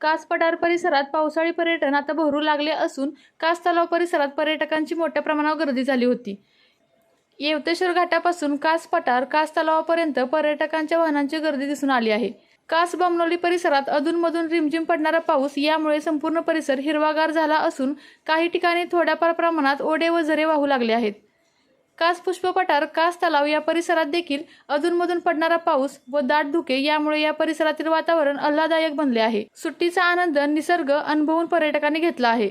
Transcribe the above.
कास पठार परिसरात पावसाळी पर्यटन आता भरू लागले असून कास तलाव परिसरात पर्यटकांची मोठ्या प्रमाणावर गर्दी झाली होती. येवतेश्वर घाटापासून कास पठार कास तलावापर्यंत पर्यटकांच्या वाहनांची गर्दी दिसून आली आहे. कास बमनोली परिसरात अधूनमधून रिमझिम पडणारा पाऊस यामुळे संपूर्ण परिसर हिरवागार झाला असून काही ठिकाणी थोड्याफार प्रमाणात ओढे व झरे वाहू लागले आहेत. कास पुष्पपठार कास तलाव या परिसरात देखील अधूनमधून पडणारा पाऊस व दाट धुके यामुळे या परिसरातील वातावरण आल्हादायक बनले आहे. सुट्टीचा आनंद निसर्ग अनुभवून पर्यटकांनी घेतला आहे.